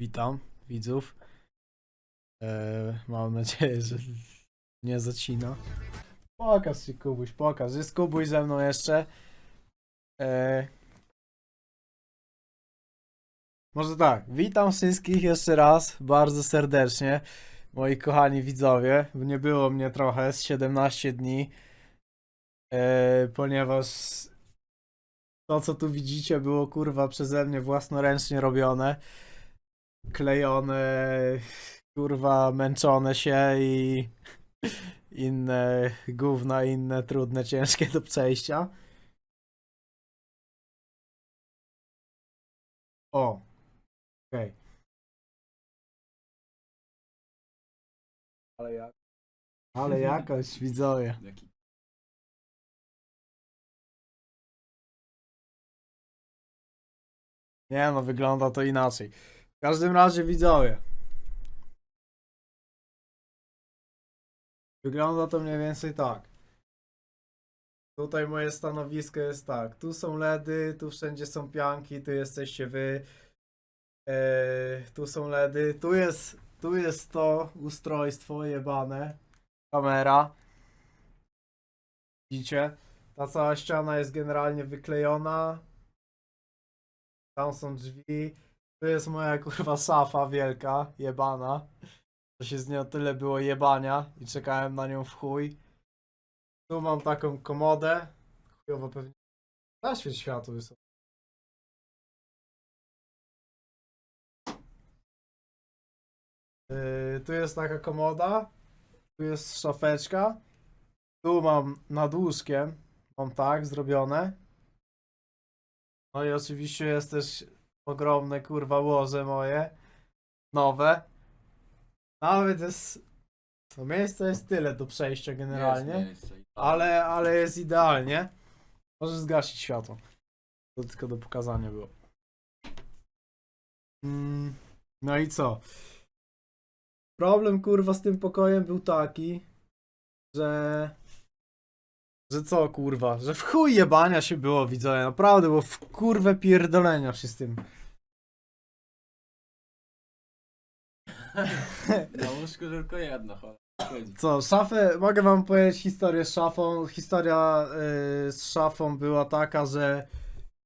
Witam widzów. E, mam nadzieję, że nie zacina. Pokaż się Kubuś, pokaż. Jest Kubuś ze mną jeszcze. E, może tak, witam wszystkich jeszcze raz, bardzo serdecznie, moi kochani widzowie. Nie było mnie trochę z 17 dni, e, ponieważ to co tu widzicie było kurwa przeze mnie własnoręcznie robione klejone, kurwa, męczone się i inne gówna, inne trudne, ciężkie do przejścia. O, okej. Ale jak? Ale jakoś, widzowie. Jaki? Nie no, wygląda to inaczej. Każdym razie widzowie. Wygląda to mniej więcej tak. Tutaj moje stanowisko jest tak. Tu są LEDy, tu wszędzie są pianki, tu jesteście wy. Eee, tu są LEDy, tu jest, tu jest to ustrojstwo jebane. Kamera. Widzicie? Ta cała ściana jest generalnie wyklejona. Tam są drzwi. Tu jest moja kurwa szafa wielka, jebana. To się z nią tyle było jebania i czekałem na nią w chuj. Tu mam taką komodę. Chujowo pewnie. Zaświeć światło jest. Yy, tu jest taka komoda. Tu jest szafeczka. Tu mam nad łóżkiem. Mam tak zrobione. No i oczywiście jest też ogromne kurwa łoże moje. Nowe. Nawet jest. To miejsce jest tyle do przejścia generalnie. Jest miejsce. Ale, ale jest idealnie. Możesz zgasić światło. To tylko do pokazania było. Mm, no i co? Problem kurwa z tym pokojem był taki, że. Że co kurwa? Że w chuj jebania się było widzowie. Naprawdę, bo w kurwę pierdolenia się z tym. Na łóżku tylko jedno. Co, szafę, mogę wam powiedzieć historię z szafą. Historia y, z szafą była taka, że,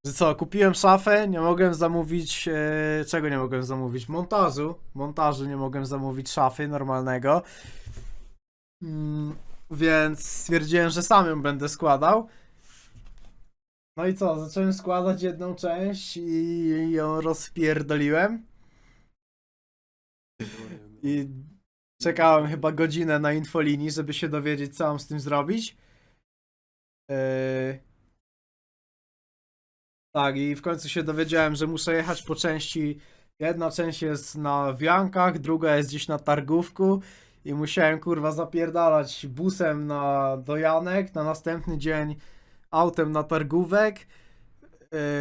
że co, kupiłem szafę, nie mogłem zamówić, y, czego nie mogłem zamówić? Montażu, montażu nie mogłem zamówić szafy normalnego. Mm, więc stwierdziłem, że sam ją będę składał. No i co, zacząłem składać jedną część i ją rozpierdoliłem. I czekałem chyba godzinę na infolinii, żeby się dowiedzieć, co mam z tym zrobić. Yy... Tak, i w końcu się dowiedziałem, że muszę jechać po części. Jedna część jest na wiankach, druga jest gdzieś na targówku. I musiałem kurwa zapierdalać busem na do Janek, na następny dzień autem na targówek.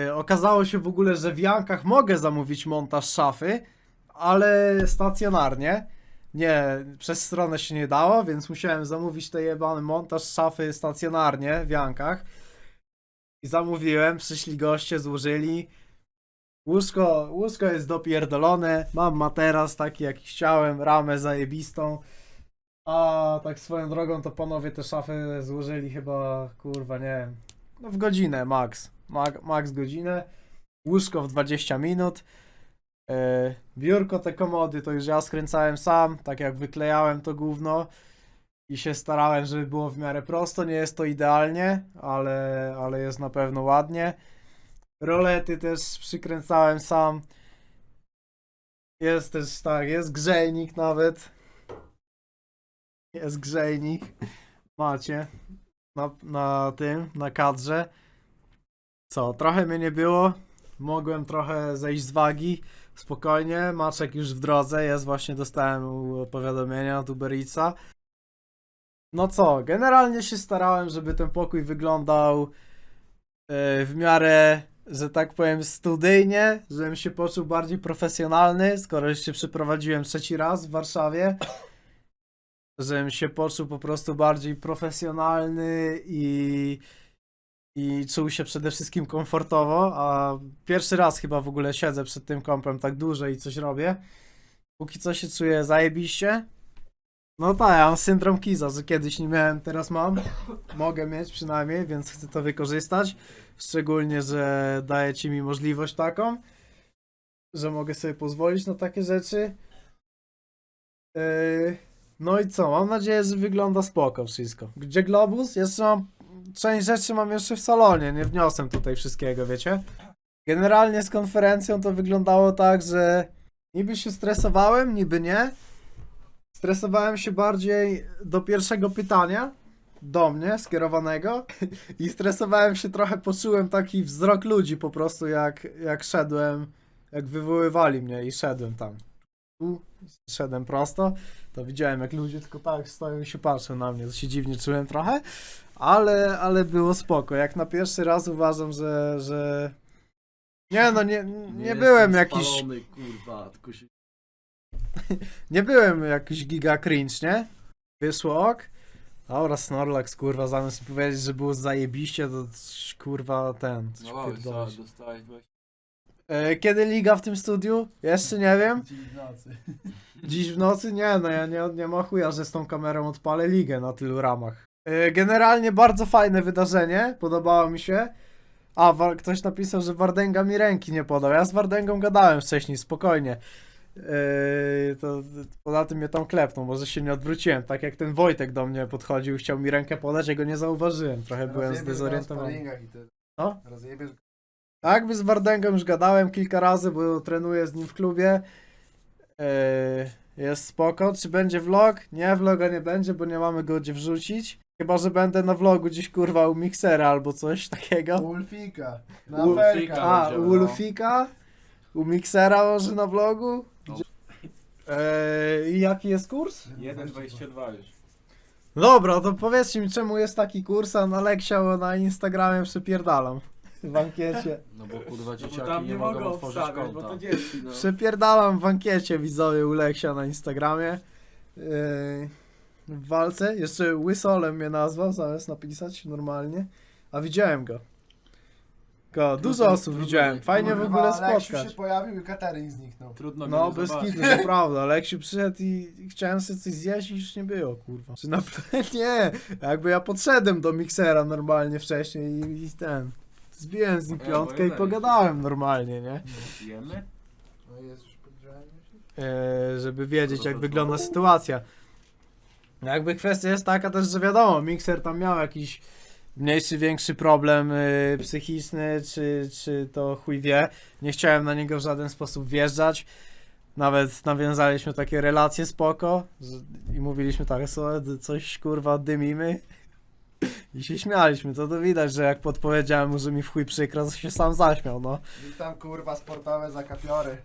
Yy, okazało się w ogóle, że w Jankach mogę zamówić montaż szafy, ale stacjonarnie. Nie, przez stronę się nie dało, więc musiałem zamówić ten jebany montaż szafy stacjonarnie w Jankach. I zamówiłem, przyszli goście, złożyli. Łóżko, łóżko jest dopierdolone, mam materac taki jaki chciałem, ramę zajebistą. A tak swoją drogą to panowie te szafy złożyli chyba, kurwa, nie wiem, no w godzinę max. Mag, max godzinę. Łóżko w 20 minut. E, biurko, te komody to już ja skręcałem sam, tak jak wyklejałem to gówno i się starałem, żeby było w miarę prosto. Nie jest to idealnie, ale, ale jest na pewno ładnie. Rolety też przykręcałem sam. Jest też tak, jest grzejnik nawet. Jest grzejnik. Macie na, na tym, na kadrze. Co, trochę mnie nie było. Mogłem trochę zejść z wagi. Spokojnie, Maczek już w drodze jest, właśnie dostałem powiadomienia od Uber Eatsa. No co, generalnie się starałem, żeby ten pokój wyglądał e, w miarę, że tak powiem, studyjnie, żebym się poczuł bardziej profesjonalny, skoro już się przeprowadziłem trzeci raz w Warszawie. Żebym się poczuł po prostu bardziej profesjonalny i i czuł się przede wszystkim komfortowo, a pierwszy raz chyba w ogóle siedzę przed tym kompem tak długo i coś robię. Póki co się czuję zajebiście. No tak, ja mam syndrom Kiza, że kiedyś nie miałem, teraz mam. Mogę mieć przynajmniej, więc chcę to wykorzystać. Szczególnie, że dajecie mi możliwość taką, że mogę sobie pozwolić na takie rzeczy. Yy, no i co? Mam nadzieję, że wygląda spoko wszystko. Gdzie globus? Jeszcze mam. Część rzeczy mam jeszcze w salonie, nie wniosłem tutaj wszystkiego, wiecie? Generalnie z konferencją to wyglądało tak, że niby się stresowałem, niby nie. Stresowałem się bardziej do pierwszego pytania do mnie skierowanego i stresowałem się trochę, poczułem taki wzrok ludzi po prostu jak, jak szedłem, jak wywoływali mnie i szedłem tam. Tu szedłem prosto, to widziałem jak ludzie tylko tak stoją i się patrzą na mnie, to się dziwnie czułem trochę, ale, ale było spoko. Jak na pierwszy raz uważam, że, że... Nie no, nie, nie byłem jakiś... Spalony, kurwa, tylko się... Nie byłem jakiś giga cringe, nie? Wyszło ok. Dobra, Snorlax, kurwa, zamiast powiedzieć, że było zajebiście, to kurwa ten, coś No pierdolisz. dostałeś właśnie. E, Kiedy liga w tym studiu? Jeszcze nie wiem. Dziś w nocy? Nie, no ja nie, nie ma chuja, że z tą kamerą odpalę ligę na tylu ramach. E, Generalnie bardzo fajne wydarzenie, podobało mi się. A, Wa- ktoś napisał, że Wardęga mi ręki nie podał. Ja z Wardęgą gadałem wcześniej, spokojnie. Yy, to poza tym mnie tam klepnął, może się nie odwróciłem. Tak jak ten Wojtek do mnie podchodził, chciał mi rękę podać, ja go nie zauważyłem. Trochę byłem zdezorientowany. Rozjebiesz Tak, by z Wardęgą już gadałem kilka razy, bo trenuję z nim w klubie. Yy, jest spoko. Czy będzie vlog? Nie, vloga nie będzie, bo nie mamy go gdzie wrzucić. Chyba, że będę na vlogu gdzieś kurwa u miksera albo coś takiego. Ulfika. Na Ul- Ameryka. A, no. Ulfika? U miksera może na vlogu? No. I jaki jest kurs? 1,22 już. Dobra, to powiedzcie mi, czemu jest taki kurs, a na Leksia na Instagramie przepierdalam. W ankiecie. No bo kurwa bo dzieciaki tam nie, nie mogą otworzyć bo konta. to dzieci, no. Przepierdalam w ankiecie widzowie u Leksia na Instagramie. Yy, w walce. Jeszcze Łysolem mnie nazwał, zamiast napisać normalnie. A widziałem go. Go, dużo Trudno- osób trudno widziałem. Fajnie w ogóle Aleksiu spotkać. się pojawił i catering zniknął. Trudno No, bez zobaczyć. kitu, to prawda. Aleksiu przyszedł i chciałem sobie coś zjeść i już nie było, kurwa. Czy na... Nie, jakby ja podszedłem do miksera normalnie wcześniej i, i ten... Zbiłem z nim piątkę i pogadałem normalnie, nie? Jemy? No jest już podgrzany. e, żeby wiedzieć, jak wygląda sytuacja. Jakby kwestia jest taka też, że wiadomo, mikser tam miał jakiś mniejszy, większy problem y, psychiczny, czy, czy to chuj wie. Nie chciałem na niego w żaden sposób wjeżdżać. Nawet nawiązaliśmy takie relacje spoko że, i mówiliśmy tak, "Słuchaj, coś kurwa dymimy. I się śmialiśmy, to to widać, że jak podpowiedziałem mu, że mi w chuj przykro, to się sam zaśmiał, no. Witam kurwa sportowe zakapiory.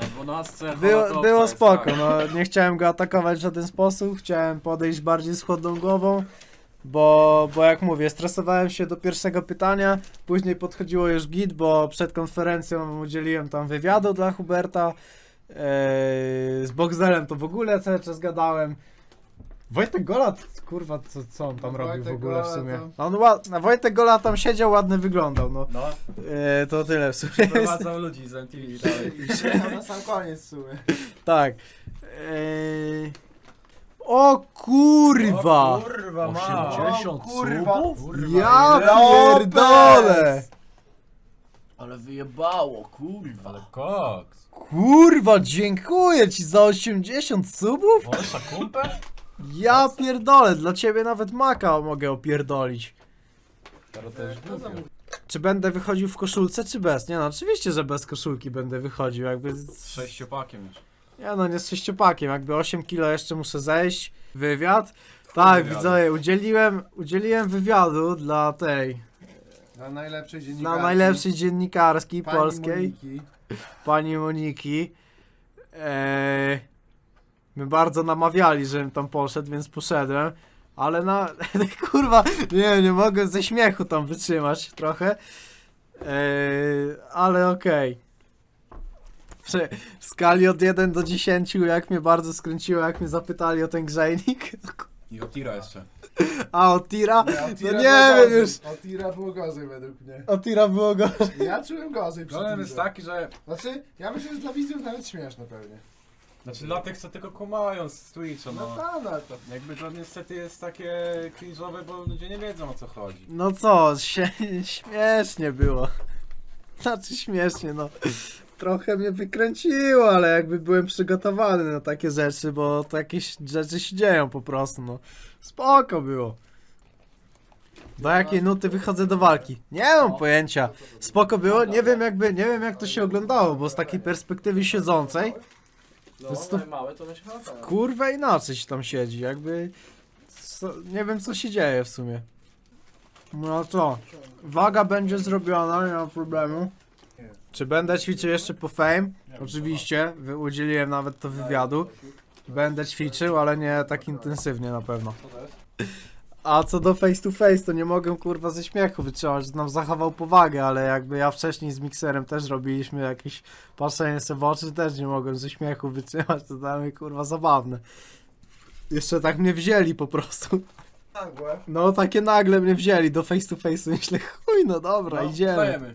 Na 12 Było, było spoko, tak. no nie chciałem go atakować w żaden sposób, chciałem podejść bardziej z chłodną głową, bo, bo jak mówię, stresowałem się do pierwszego pytania, później podchodziło już git, bo przed konferencją udzieliłem tam wywiadu dla Huberta, eee, z Boxdelem to w ogóle cały czas gadałem. Wojtek Gola, kurwa, co, co on tam No, robił w ogóle w Gola sumie? to- On, ład, no, Wojtek Gola tam siedział, ładny wyglądał, no. No, Eee, to tyle w sumie. prowadzą ludzi z MTV dalej. Na sam koniec w sumie. Tak. Eee... O kurwa! O, kurwa, ma. 80 O, kurwa. subów? Ja pierdolę! Ale wyjebało, kurwa. Ale koks. Kurwa, dziękuję ci za 80 subów? Wasza kumpel? Ja pierdolę, dla ciebie nawet maka mogę opierdolić. Teraz to już głupio. Czy będę wychodził w koszulce, czy bez? Nie no, oczywiście, że bez koszulki będę wychodził, jakby... Z sześciopakiem już. Nie no, nie z sześciopakiem, jakby 8 kilo jeszcze muszę zejść. Wywiad? Tak, wywiadu. widzowie, udzieliłem, udzieliłem wywiadu dla tej, Na najlepszej dla dziennikarki. najlepszej dziennikarskiej Pani polskiej. Moniki. pani Moniki. Eee, my bardzo namawiali, żebym tam poszedł, więc poszedłem. Ale na. Kurwa, nie, nie mogę ze śmiechu tam wytrzymać trochę. Eee, ale okej. W skali od 1 do 10, jak mnie bardzo skręciło, jak mnie zapytali o ten grzejnik. I o tira jeszcze. A o Tira? Nie, o No Tira nie było wiem gorzej. już. O Tira było gorzej według mnie. O Tira było go. Ja czułem gorzej przy Problem jest Tirze. taki, że Znaczy, ja myślę, że dla widzów nawet śmieszne pewnie. Znaczy dla tych, co tylko kumają z Twitcha, No no. tak, no to. jakby to niestety jest takie cringe'owe, bo ludzie nie wiedzą o co chodzi. No co, się, śmiesznie było. Znaczy śmiesznie, no. Trochę mnie wykręciło, ale jakby byłem przygotowany na takie rzeczy, bo to jakieś rzeczy się dzieją po prostu, no. Spoko było. Do jakiej nuty wychodzę do walki? Nie mam pojęcia. Spoko było, nie wiem jakby, nie wiem jak to się oglądało, bo z takiej perspektywy siedzącej, No, to- małe to myślę, tak. kurwa inaczej się tam siedzi, jakby... Co, nie wiem co się dzieje w sumie. No co? Waga będzie zrobiona, nie ma problemu. Czy będę ćwiczył jeszcze po fame? Oczywiście, udzieliłem nawet to wywiadu. Będę ćwiczył, ale nie tak intensywnie na pewno. A co do face to face, to nie mogę kurwa ze śmiechu wytrzymać, nam zachował powagę, ale jakby ja wcześniej z mikserem też robiliśmy jakieś patrzenie sobie w oczy, też nie mogłem ze śmiechu wytrzymać, to dla mnie kurwa zabawne. Jeszcze tak mnie wzięli po prostu. Nagłe. No takie nagle mnie wzięli do face to face, myślę chuj, no dobra, No, idziemy, wstajemy.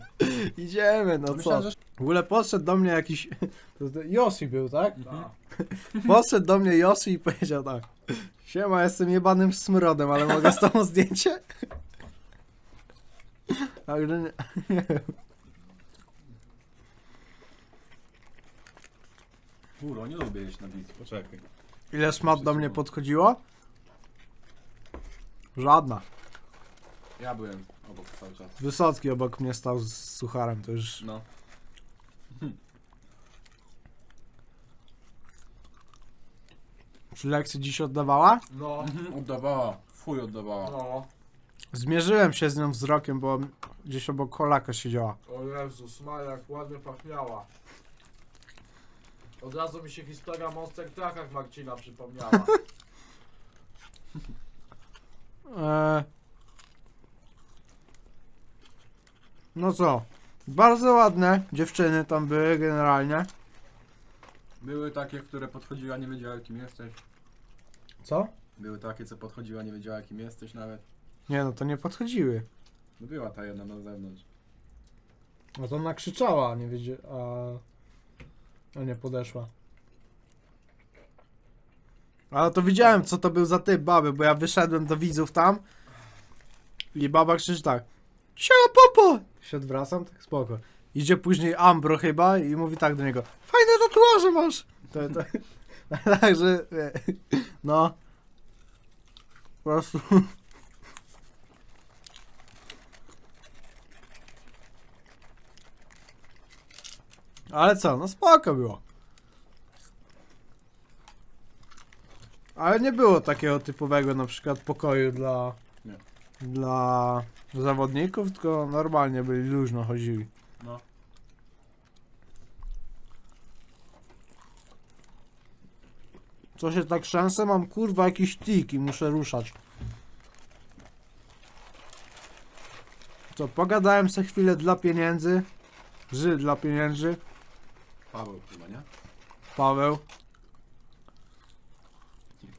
idziemy, no co. Myślałem, że... W ogóle podszedł do mnie jakiś, to to Yoshi był, tak? Mhm. Podszedł do mnie Yoshi i powiedział tak. Siema, jestem jebanym smrodem, ale mogę z tobą zdjęcie? Także nie, nie wiem. Kurwa, nie lubię jeść na bit. Poczekaj. Ile szmat do mnie podchodziło? Żadna. Ja byłem obok cały czas. Wysocki obok mnie stał z sucharem, to już... No. Czy lekcję dziś oddawała? No, Mhm, oddawała. Fuj oddawała. no. Zmierzyłem się z nią wzrokiem, bo gdzieś obok kolaka siedziała. O Jezus, Maria, jak ładnie pachniała. Od razu mi się historia Monster Truckach Marcina przypomniała. Eee... No co? Bardzo ładne dziewczyny tam były generalnie. Były takie, które podchodziły, a nie wiedziała kim jesteś. Co? Były takie, co podchodziła, nie wiedziała kim jesteś nawet. Nie no, to nie podchodziły. No była ta jedna na zewnątrz. No to ona krzyczała, a nie wiedzie... a... a nie podeszła. Ale to widziałem, co to był za typ baby, bo ja wyszedłem do widzów tam i baba krzyczy tak Siema popo! Się odwracam, tak spoko. Idzie później Ambro chyba i mówi tak do niego Fajne tatuaże masz! To, to, także, e, no. Po prostu... Ale co, no spoko było. Ale nie było takiego typowego na przykład pokoju dla Nie. dla zawodników, tylko normalnie byli luźno chodzili. No. Co się tak szansę? Mam kurwa jakiś tik i muszę ruszać. Co, pogadałem se chwilę dla pieniędzy. Ży dla pieniędzy. Paweł chyba, nie? Paweł.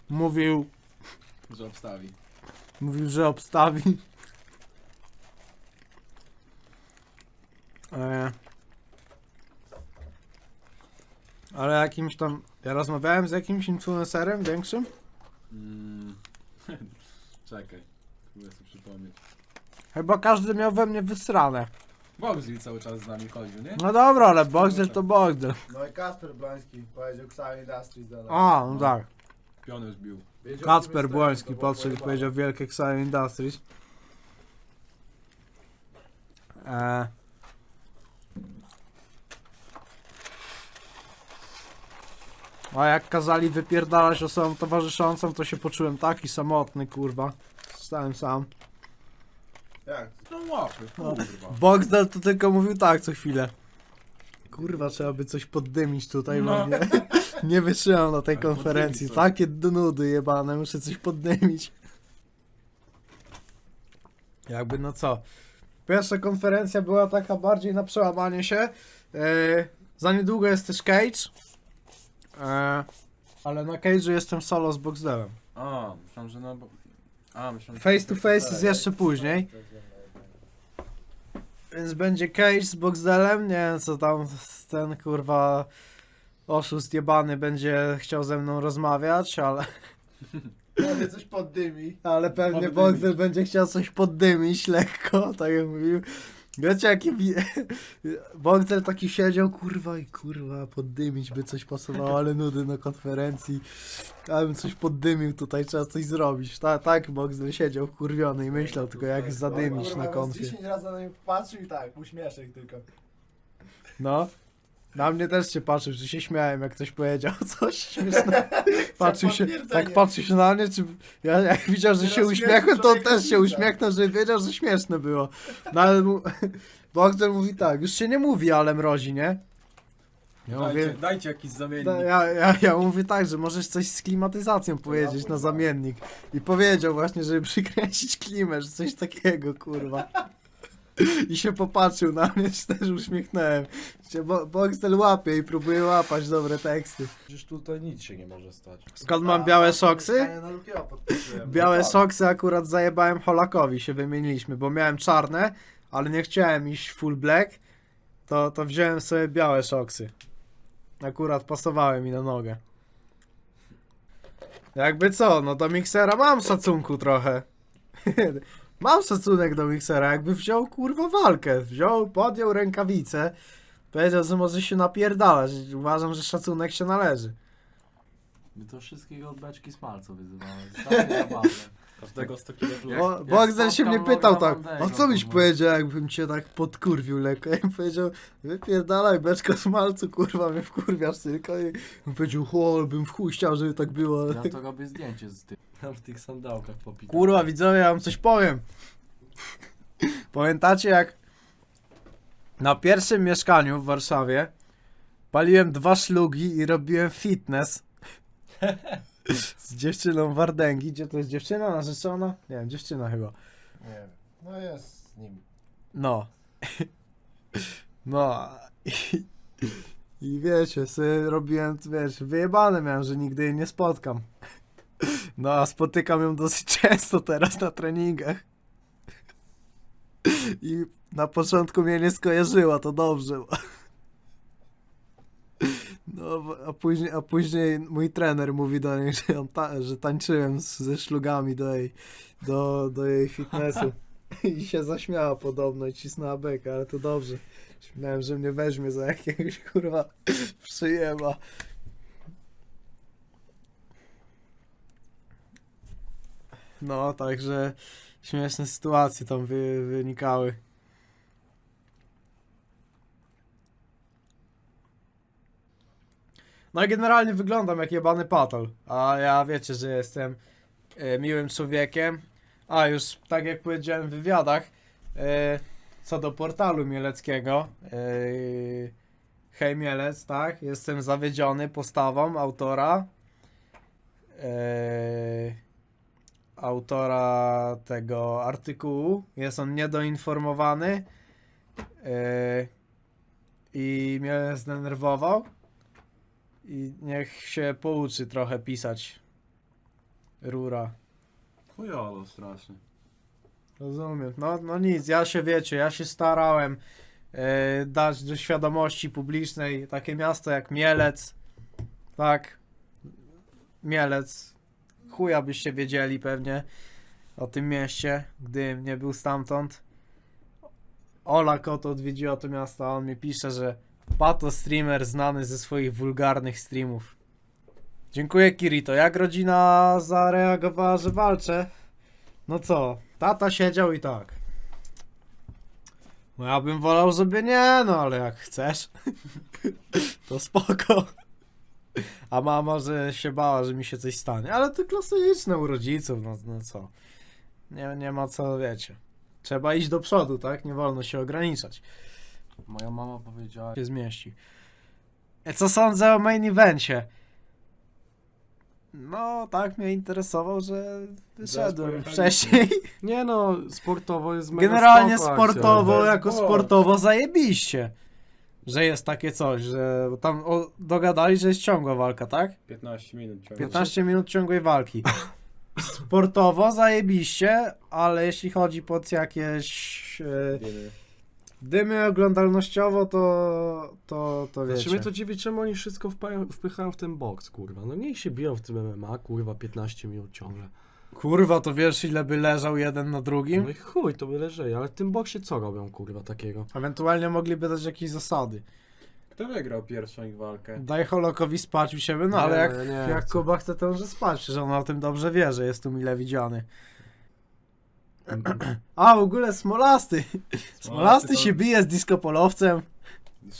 Mówił, Że obstawi. mówił, że obstawi. E, ale jakimś tam. Ja rozmawiałem z jakimś influencerem większym. Mm. Czekaj. Próbuję sobie przypomnieć. Chyba każdy miał we mnie wysrane. Bogzil cały czas z nami chodził, nie? No dobra, ale Boxdel to Boxdel. No i Kasper Blański powiedział Xavier Industries dalej. A, no tak. Piony zbił. Wiedział, Kacper Błoński podszedł i powiedział Wielkie Xayo Industries. E... A jak kazali wypierdalać osobom towarzyszącą, to się poczułem taki samotny, kurwa. Stałem sam. Jak? No łapy, kurwa. Boxdel to tylko mówił tak co chwilę. Kurwa, trzeba by coś poddymić tutaj, bo No. nie, nie wytrzymam na tej Ale konferencji. Takie nudy jebane, muszę coś poddymić. Jakby no co. Pierwsza konferencja była taka bardziej na przełamanie się. E, za niedługo jest też Cage. E, ale na Cage'u jestem solo z Boxdelem. A, myślałem, że na... bo- A, myślałem, Face to face jest jeszcze później. Więc będzie cage z Boxdelem, nie wiem co tam ten kurwa oszust jebany będzie chciał ze mną rozmawiać, ale, Pewnie coś poddymi. ale pewnie Poddymić. Boxdel będzie chciał coś poddymić lekko, tak jak mówił. Wiecie jaki wi- Boxdel taki siedział, kurwa i kurwa, poddymić by coś pasowało, ale nudy na konferencji. Ja bym coś poddymił tutaj, trzeba coś zrobić. Ta, tak Boxdel siedział kurwiony i myślał tylko jak zadymić Kurwa, na z konfie. 10 razy na mnie patrzył i tak, uśmieszek tylko. No. Na mnie też się patrzył, że się śmiałem, jak ktoś powiedział coś śmiesznego. Patrzył się, tak patrzył się na mnie, czy ja jak widział, że Teraz się uśmiechłem, to on też się widza. uśmiechnął, że wiedział, że śmieszne było. No ale mu... Bogdan mówi tak, już się nie mówi, ale mrozi, nie? Ja Dajcie, mówię, dajcie jakiś zamiennik. da, ja, ja, ja mówię tak, że możesz coś z klimatyzacją powiedzieć na zamiennik. I powiedział właśnie, żeby przykręcić klimę, że coś takiego, kurwa. I się popatrzył na mnie, się też uśmiechnąłem. Się Bo Boxtel łapie i próbuje łapać dobre teksty. Przecież tutaj nic się nie może stać. Skąd mam białe soksy? Na. Białe soksy akurat zajebałem Holakowi, się wymieniliśmy, bo miałem czarne, ale nie chciałem iść full black, to, to wziąłem sobie białe soksy. Akurat pasowały mi na nogę. Jakby co, no do miksera mam szacunku trochę. mam szacunek do miksera, jakby wziął kurwa walkę, wziął, podjął rękawice, powiedział, że może się napierdalać. Uważam, że szacunek się należy. My to wszystkiego od beczki smalcu wyzywamy. Takie. Każdego 100 kg plus. Bo, jak Bogdan się mnie pytał Logra tak, Mandego, a co byś to powiedział, jakbym cię tak podkurwił lekko? Ja bym powiedział, wypierdalaj beczka smalcu, kurwa, mnie wkurwiasz tylko. I on powiedział, ale bym w chuj chciał, żeby tak było. Ja to robię zdjęcie z tym. Tam w tych sandałkach popitał. Kurwa, widzowie, ja wam coś powiem. Pamiętacie jak na pierwszym mieszkaniu w Warszawie paliłem dwa szlugi i robiłem fitness z dziewczyną Wardęgi. Gdzie to jest dziewczyna, narzeczona? Nie wiem, dziewczyna chyba. Nie wiem. No jest z nim. No. No. I, i wiecie, sobie robiłem, wiesz, wyjebane miałem, że nigdy jej nie spotkam. No, a spotykam ją dosyć często teraz na treningach. I na początku mnie nie skojarzyła, to dobrze. Bo... No, a później, a później mój trener mówi do niej, że, on ta, że tańczyłem z, ze szlugami do jej, do, do jej fitnessu. I się zaśmiała podobno i cisnęła bekę, ale to dobrze. Myślałem, że mnie weźmie za jakiegoś kurwa przyjema. No, także śmieszne sytuacje tam wy, wynikały. No i generalnie wyglądam jak jebany patol. A ja wiecie, że jestem e, miłym człowiekiem. A już tak jak powiedziałem w wywiadach, e, co do portalu mieleckiego, e, hej Mielec, tak, jestem zawiedziony postawą autora, autora tego artykułu, jest on niedoinformowany i mnie zdenerwował i niech się pouczy trochę pisać rura. Chujowo strasznie. Rozumiem. No, no nic, ja się wiecie, ja się starałem e, dać do świadomości publicznej takie miasto jak Mielec. Tak. Mielec. Chuja byście wiedzieli pewnie o tym mieście, gdybym nie był stamtąd. Ola Koto odwiedziła to miasto, a on mi pisze, że pato streamer znany ze swoich wulgarnych streamów. Dziękuję Kirito. Jak rodzina zareagowała, że walczę? No co, tata siedział i tak. No ja bym wolał, żeby nie, no ale jak chcesz, to spoko. A mama, że się bała, że mi się coś stanie, ale to klasyczne u rodziców, no, no co. Nie, nie ma co, wiecie. Trzeba iść do przodu, tak? Nie wolno się ograniczać. Moja mama powiedziała, Się zmieści. E, Co sądzę o main evencie? No, tak mnie interesował, że wyszedłem wcześniej. nie no, sportowo jest mega Generalnie spoko sportowo, jako sport. sportowo zajebiście. Że jest takie coś, że bo tam o, dogadali, że jest ciągła walka, tak? 15 minut ciągle. 15 minut ciągłej walki. Sportowo zajebiście, ale jeśli chodzi pod jakieś e, dymy oglądalnościowo, to to, to Znaczy wiecie. mnie to dziwi, czemu oni wszystko wpają, wpychają w ten boks, kurwa. No niech się biją w tym MMA, kurwa, 15 minut ciągle. Kurwa, to wiesz ile by leżał jeden na drugim? No i chuj, to by leżeli, ale w tym boksie co robią, kurwa, takiego? Ewentualnie mogliby dać jakieś zasady. Kto wygrał pierwszą ich walkę? Daj Holokowi spać u siebie, no Nie, ale jak, no nie jak. Kuba chce, to może spać, przecież on o tym dobrze wie, że jest tu mile widziany. A, w ogóle Smolasty. Smolasty to- się bije z diskopolowcem.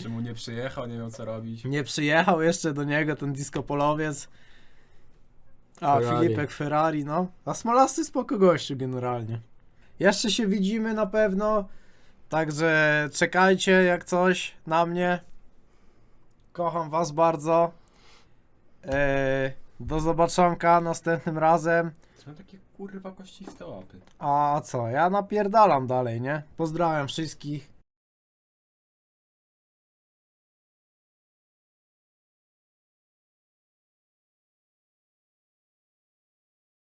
Czemu nie przyjechał, nie miał co robić. Nie przyjechał jeszcze do niego ten diskopolowiec. A, Ferrari. Filipek Ferrari, no. A Smolasty spoko gościu generalnie. Jeszcze się widzimy na pewno. Także czekajcie jak coś na mnie. Kocham was bardzo. Eee, do zobaczonka następnym razem. Są takie kurwa kościste łapy. A co? Ja napierdalam dalej, nie? Pozdrawiam wszystkich.